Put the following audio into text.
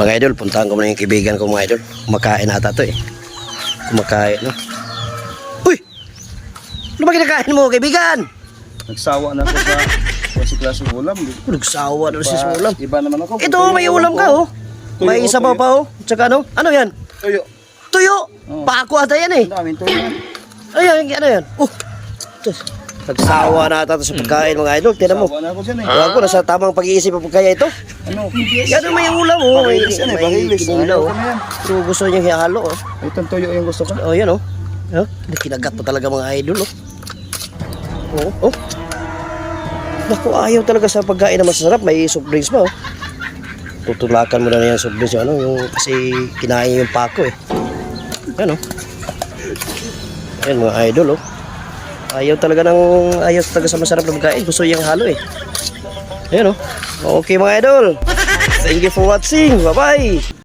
Mga idol, puntahan ko muna yung kaibigan ko mga idol. Kumakain ata to eh. Kumakain, no? Uy! Ano ba kinakain mo, kaibigan? Nagsawa na ako sa klase-klaseng ulam. Nagsawa na si ulam. Iba naman ako. Ito, may ulam ka, oh. Tuyo, May isa pa pa, oh. Tsaka ano? Ano yan? Tuyo. Tuyo! Oo. Pako ata yan eh. Ang daming tuyo yan. Ayan, ano yan? Oh! Ito. Nagsawa na ata sa pagkain mga idol. Tinan mo. Sawa na ako dyan eh. Ewan ko, nasa tamang pag-iisip pa kaya ito. Ano? Yan may ulam, oh. May, Pakilis yan eh, kinulaw, Ayaw oh. ko na yan. Pero gusto niya hihalo, oh. Itong tuyo yung gusto ko. Oh, yan, oh. Oh, kinagat pa talaga mga idol, oh. Oh, oh. Naku, ayaw talaga sa pagkain na masasarap. May soft drinks pa, oh. Tutulakan mo na yan soft drinks, yung ano, yung kasi kinain yung pako, eh. Yan, oh. Yan, mga idol, oh. Ayaw talaga ng, ayaw talaga sa masarap na pagkain. Gusto niyang halo, eh. Ayan, oh. Okay, mga idol. Thank you for watching. Bye-bye.